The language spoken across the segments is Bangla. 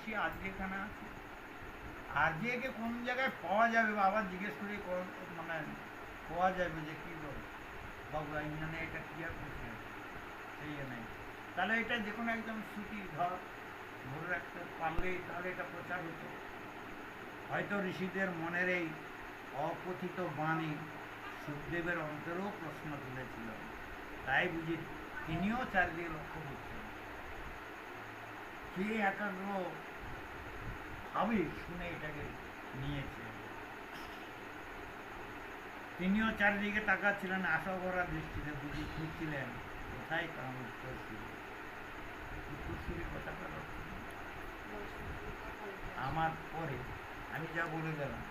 ঋষি আজকে এখানে আছে। আজকে কোন জায়গায় পাওয়া যাবে বা আবার জিজ্ঞেস করে মানে পাওয়া যাবে যে কি বল? বাবু ইন্ডিয়ানে এটা ক্লিয়ার করছে। সেই নেই তাহলে এটা যে কোনো একদম স্মৃতি ধর, ধরে রাখতে পারলেই তাহলে এটা প্রচার হতো। হয়তো ঋষিদের মনের এই অকথিত বাণী সুখদেবের অন্তরেও প্রশ্ন তুলেছিল। তাই বুঝি তিনিও চারদিকে লক্ষ্য করছেন। কে একাগ্র ভাবে শুনে এটাকে নিয়েছে। তিনিও চারিদিকে তাকাচ্ছিলেন, আশা করার দৃষ্টিতে বুঝি খুঁজছিলেন, কোথায় কারণ উত্তরসূরি উত্তরসূরি আমার পরে আমি যা বলে গেলাম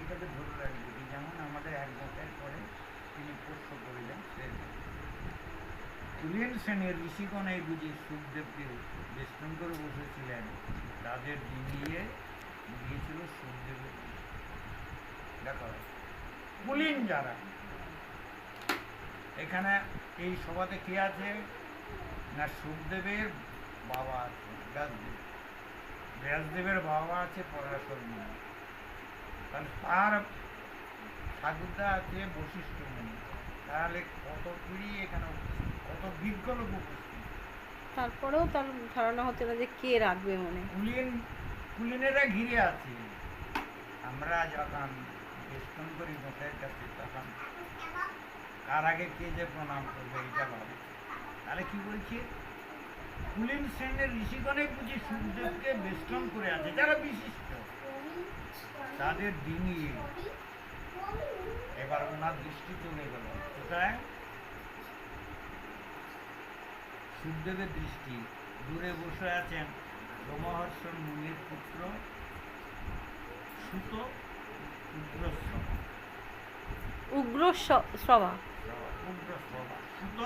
এটাকে ধরে রাখবে যেমন আমাদের এক বছর পরে তুলেন শ্রেণির এই বুঝি সুখদেবকে বেষ্টন করে বসেছিলেন। তাদের ডিঙিয়ে গিয়েছিল সুখদেবের। দেখো। কুলীন যারা। এখানে এই সভাতে কে আছে? না সুখদেবের বাবা আছে, ব্যাসদেব। ব্যাসদেবের বাবা আছে পরাশর মুনি। তাহলে তার ঠাকুরদা আছে বশিষ্ঠ মুনি। তাহলে কত পিড়ি এখানে উপস্থিত, কত বিজ্ঞ লোক তারপরেও তার ধারণা হতে না যে কে রাখবে মনে। কুলিন কুলিনেরা ঘিরে আছে। আমরা যখন বেষ্টন করি গোসাইয়ের কাছে তখন কার আগে কে যে প্রণাম করবে এটা ভাবে। তাহলে কি বলছি? কুলিন শ্রেণির ঋষিগণে বুঝি সূর্যকে বেষ্টন করে আছে যারা বিশিষ্ট। তাদের ডিঙিয়ে এবার ওনার দৃষ্টি চলে গেল। কোথায়? সূর্যদেবের দৃষ্টি। দূরে বসে আছেন রোমহর্ষণ মুনির পুত্র সুত উগ্রশ্রব উগ্র সভা উগ্র সুত? সুত